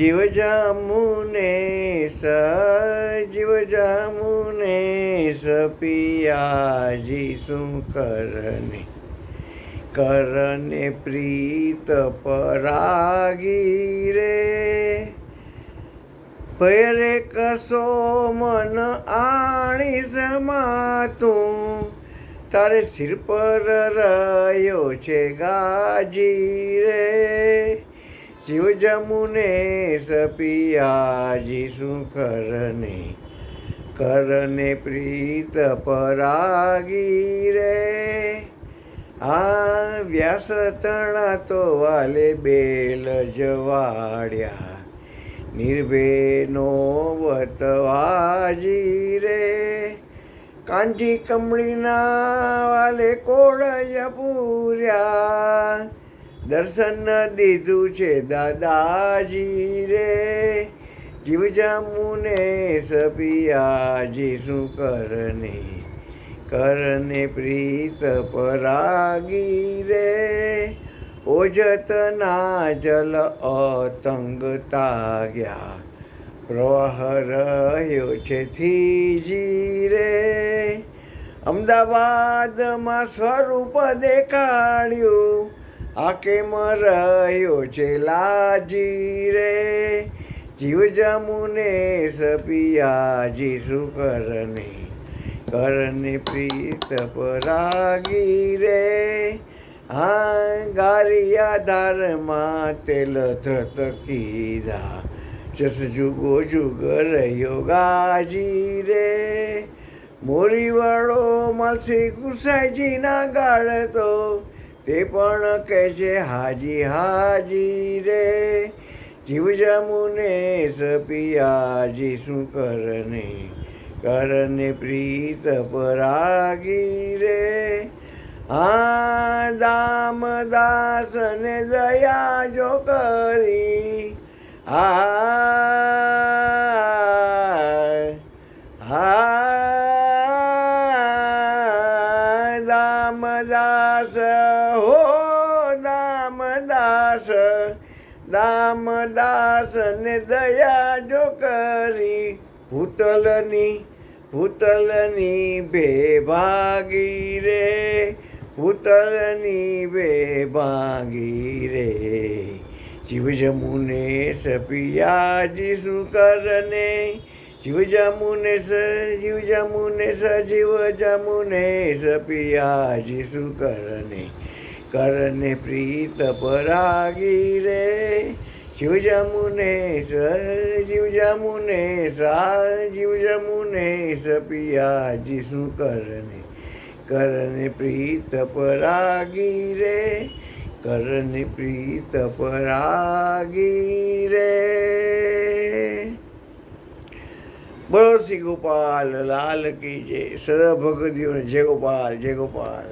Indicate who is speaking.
Speaker 1: જીવ જામુને સ જીવ જામુને સપિયાજી શું કરને? કરને પ્રીત પરાગી રે. ભયરે કસો મન આણી સમાતું તારે સિર પર રહ્યો છે ગાજી રે. શિવ જમુને સપિયાજી શું કરને? કરને પ્રીત પરાગી રે. આ વ્યાસ તણા તો વાલે બેલ જવાડ્યા. નિર્ભેનો વતવાજી રે. કાંજી કમળીના વાલે કોળય પૂર્યા. દર્શન દીધું છે દાદાજી રે. જીવ જામુને સપિયાજી, શું કરને? કરને પ્રીત પરાગી રે. ઓજતના જલ અતંગ તાગ્યા પ્રવાહ છે થીજી રે. અમદાવાદમાં સ્વરૂપ દેખાડ્યું. આ કેમ રહ્યો છે લાજી રે? જીવ જમુને સપિયાજી શું કરને? કરને પ્રીત પરાગી રે? હા, ગારિયા ધારમાં તેલ ધ્રત કીધા જસ જુગો જુગ રહ્યો ગાજી રે. મોરીવાળો માલસી ગુસાઈજીના ગાળ તો તે પણ કહે છે હાજી હાજી રે જીવ જમુને સપિયાજી, શું કરને કરને પ્રીત પરાગી રે? આ દામ દાસને દયા જો કરી, હા દામદાસ હો દામદાસ દામદાસ ને દયા જો કરી, ભૂતલની ભૂતલની બે ભાગી રે, ભૂતલની બે ભાગી રે. શિવ જમુને સપિયાજી શું કરને શિવ જામુને સ જીવ જામુને સ જીવ જામુને સ પિયાજી શું કરને કરને પ્રીત પરાગી રે. જીવ જામુને સ જીવ જામુને સા જીવ જામુને સ પિયાજી શું કરને કરને પ્રીત પરાગી રે, કરને પ્રીત પરાગી રે. બોલો શ્રી ગોપાલ લાલ કી જય સર્વ ભગતીઓને જય ગોપાલ જય ગોપાલ.